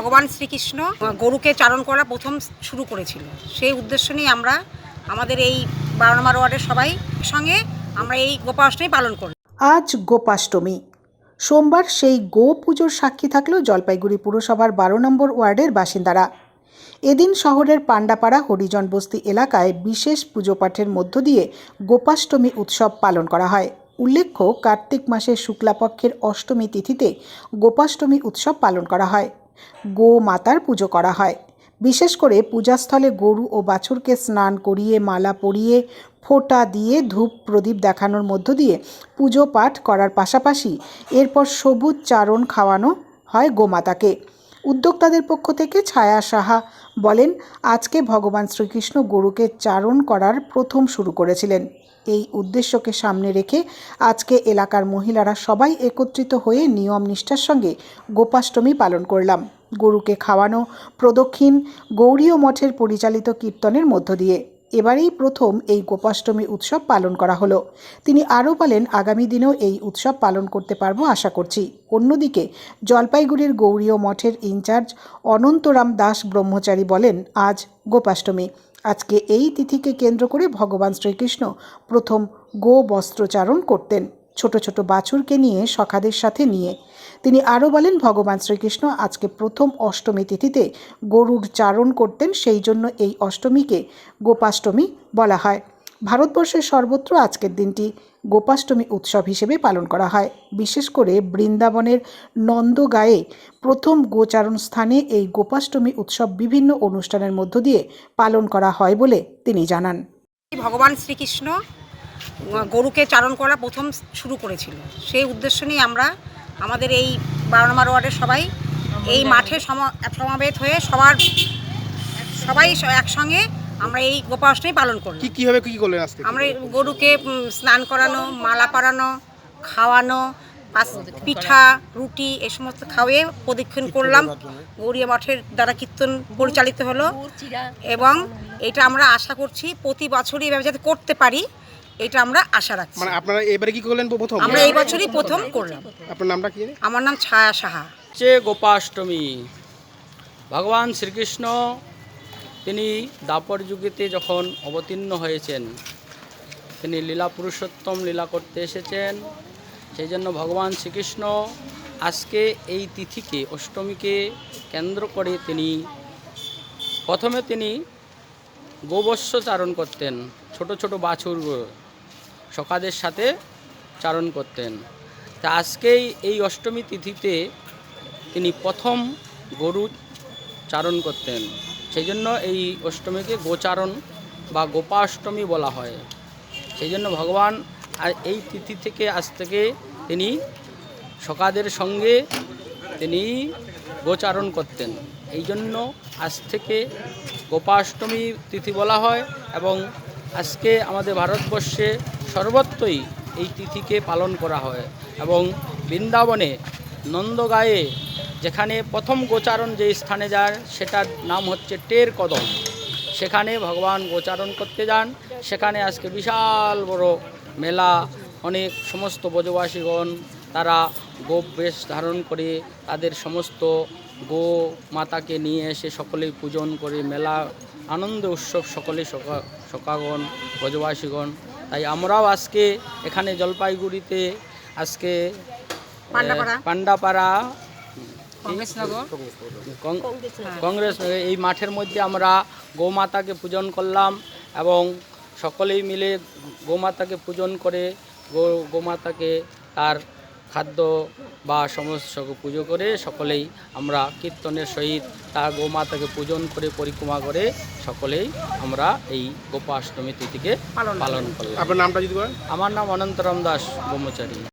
ভগবান শ্রীকৃষ্ণ গরুকে চারণ করা প্রথম শুরু করেছিল। সেই উদ্দেশ্য নিয়ে আমরা আমাদের এই বারো নম্বর ওয়ার্ডের সবাই সঙ্গে আমরা এই গোপাষ্টমী পালন করি আজ গোপাষ্টমী। সোমবার সেই গো পুজোর সাক্ষী থাকল জলপাইগুড়ি পুরসভার বারো নম্বর ওয়ার্ডের বাসিন্দারা। এদিন শহরের পাণ্ডাপাড়া হরিজন বস্তি এলাকায় বিশেষ পুজো পাঠের মধ্য দিয়ে গোপাষ্টমী উৎসব পালন করা হয়। উল্লেখ্য, কার্তিক মাসের শুক্লাপক্ষের অষ্টমী তিথিতে গোপাষ্টমী উৎসব পালন করা হয়। গো মাতার পুজো করা হয়। বিশেষ করে পূজাস্থলে গরু ও বাছুরকে স্নান করিয়ে, মালা পরিয়ে, ফোঁটা দিয়ে, ধূপ প্রদীপ দেখানোর মধ্য দিয়ে পুজো পাঠ করার পাশাপাশি এরপর সবুজ চারণ খাওয়ানো হয় গোমাতাকে। উদ্যোক্তাদের পক্ষ থেকে ছায়া সাহা বলেন, আজকে ভগবান শ্রীকৃষ্ণ গরুকে চারণ করার প্রথম শুরু করেছিলেন। এই উদ্দেশ্যকে সামনে রেখে আজকে এলাকার মহিলারা সবাই একত্রিত হয়ে নিয়ম নিষ্ঠার সঙ্গে গোপাষ্টমী পালন করলাম। গরুকে খাওয়ানো প্রদক্ষিণ গৌরীয় মঠের পরিচালিত কীর্তনের মধ্য দিয়ে। এবারেই প্রথম এই গোপাষ্টমী উৎসব পালন করা হলো। তিনি আরও বলেন, আগামী দিনেও এই উৎসব পালন করতে পারব আশা করছি। অন্যদিকে জলপাইগুড়ির গৌরীয় মঠের ইনচার্জ অনন্তরাম দাস ব্রহ্মচারী বলেন, আজ গোপাষ্টমী। আজকে এই তিথিকে কেন্দ্র করে ভগবান শ্রীকৃষ্ণ প্রথম গো বস্ত্রচারণ করতেন। ছোট ছোট বাছুরকে নিয়ে সখাদের সাথে নিয়ে। তিনি আরও বলেন, ভগবান শ্রীকৃষ্ণ আজকে প্রথম অষ্টমী তিথিতে গরুর চারণ করতেন, সেই জন্য এই অষ্টমীকে গোপাষ্টমী বলা হয়। ভারতবর্ষের সর্বত্র আজকের দিনটি গোপাষ্টমী উৎসব হিসেবে পালন করা হয়। বিশেষ করে বৃন্দাবনের নন্দগায়ে প্রথম গোচারণ স্থানে এই গোপাষ্টমী উৎসব বিভিন্ন অনুষ্ঠানের মধ্য দিয়ে পালন করা হয় বলে তিনি জানান। ভগবান শ্রীকৃষ্ণ গরুকে চারণ করা প্রথম শুরু করেছিল। সেই উদ্দেশ্য নিয়ে আমরা আমাদের এই বারো নম্বর ওয়ার্ডের সবাই এই মাঠে সম- সমাবেত হয়ে সবার সবাই একসঙ্গে আমরা এই গোপাষ্টমী পালন করি কি কীভাবে কি করলেন আজকে? আমরা গরুকে স্নান করানো মালা পরানো খাওয়ানো পিঠা রুটি এই সমস্ত খাওয়িয়ে প্রদক্ষিণ করলাম। গৌরীয় মঠের দ্বারা কীর্তন পরিচালিত হলো। এবং এটা আমরা আশা করছি প্রতি বছরই এভাবে যাতে করতে পারি। এটা আমরা আশা রাখছি। মানে আপনারা এবারে কি করলেন প্রথম? আমরা এই বছরই প্রথম করলাম। আপনার নামটা কি আমার নাম ছায়া সাহা। হচ্ছে গোপাষ্টমী। ভগবান শ্রীকৃষ্ণ তিনি দাপর যুগেতে যখন অবতীর্ণ হয়েছেন তিনি লীলা পুরুষোত্তম লীলা করতে এসেছেন। সেই জন্য ভগবান শ্রীকৃষ্ণ আজকে এই তিথিকে অষ্টমীকে কেন্দ্র করে তিনি প্রথমে তিনি গোবস্য চারণ করতেন ছোট ছোট বাছুর সকাদের সাথে চারণ করতেন। তা আজকেই এই অষ্টমী তিথিতে তিনি প্রথম গরু চারণ করতেন। সেই জন্য এই অষ্টমীকে গোচারণ বা গোপাষ্টমী বলা হয়। সেই জন্য ভগবান এই তিথি থেকে আজ থেকে তিনি সকাদের সঙ্গে তিনি গোচারণ করতেন। এই জন্য আজ থেকে গোপাষ্টমী তিথি বলা হয় এবং আজকে আমাদের ভারতবর্ষে সর্বত্রই এই তিথিকে পালন করা হয় এবং বৃন্দাবনে নন্দগায়ে যেখানে প্রথম গোচারণ যে স্থানে যান সেটার নাম হচ্ছে টের কদম। সেখানে ভগবান গোচারণ করতে যান। সেখানে আজকে বিশাল বড় মেলা, অনেক সমস্ত ব্রজবাসীগণ তারা গোপ বেশ ধারণ করে তাদের সমস্ত গো মাতাকে নিয়ে এসে সকলেই পূজন করে মেলা আনন্দ উৎসব সকলে সকা- সকাগণ ব্রজবাসীগণ। তাই আমরাও আজকে এখানে জলপাইগুড়িতে আজকে পান্ডাপাড়া। কংগ্রেস এই মাঠের মধ্যে আমরা গোমাতাকে পূজন করলাম এবং সকলেই মিলে গোমাতাকে পূজন করে গো গোমাতাকে তার খাদ্য বা সমস্ত পুজো করে সকলেই আমরা কীর্তনের সহিত তা গোমাতাকে পূজন করে পরিক্রমা করে সকলেই আমরা এই গোপাষ্টমী তিথিকে পালন করি করলাম। আপনার নামটা যদি আমার নাম অনন্তরাম দাস ব্রহ্মচারী।